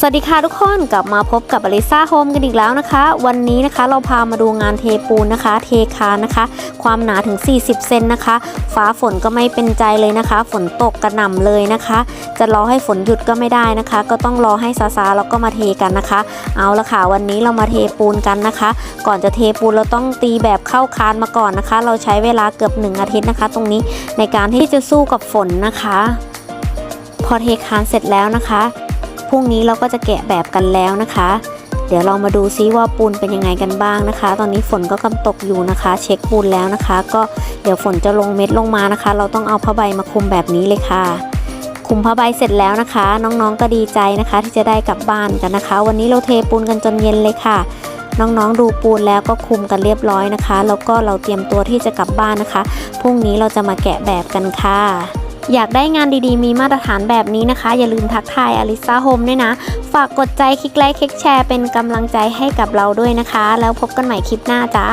สวัสดีค่ะทุกคนกลับมาพบกับอลิซ่าโฮมกันอีกแล้วนะคะ วันนี้นะคะเราพามาดูงานเทปูนนะคะ เทคานนะคะ ความหนาถึง 40 เซนนะคะ ฟ้าฝนก็ไม่เป็นใจเลยนะคะ ฝนตกกระหน่ำเลยนะคะ จะรอให้ฝนหยุดก็ไม่ได้นะคะ ก็ต้องรอให้ซาซาแล้วก็มาเทกันนะคะ เอาละค่ะวันนี้เรามาเทปูนกันนะคะ ก่อนจะเทปูนเราต้องตีแบบเข้าคานมาก่อนนะคะ เราใช้เวลาเกือบ 1 อาทิตย์นะคะ ตรงนี้ในการที่จะสู้กับฝนนะคะ พอเทคานเสร็จแล้วนะคะ พรุ่งนี้เราก็จะแกะแบบกันแล้วนะคะ เดี๋ยวเรามาดูซิว่าปูนเป็นยังไงกันบ้างนะคะ ตอนนี้ฝนก็กำตกอยู่นะคะ เช็คปูนแล้วนะคะ ก็เดี๋ยวฝนจะลงเม็ดลงมานะคะ เราต้องเอาผ้าใบมาคุมแบบนี้เลยค่ะคุมผ้าใบเสร็จแล้วนะคะ น้องๆก็ดีใจนะคะ ที่จะได้กลับบ้านกันนะคะ วันนี้เราเทปูนกันจนเย็นเลยค่ะ น้องๆดูปูนแล้วก็คุมกันเรียบร้อยนะคะ แล้วก็เราเตรียมตัวที่จะกลับบ้านนะคะพรุ่งนี้เราจะมาแกะแบบกันค่ะ อยากได้งานดีๆ มีมาตรฐานแบบนี้นะคะ อย่าลืมทักทายอลิซาโฮมด้วยนะ ฝากกดใจคลิกไลค์คลิกแชร์เป็นกำลังใจให้กับเราด้วยนะคะ แล้วพบกันใหม่คลิปหน้าจ้า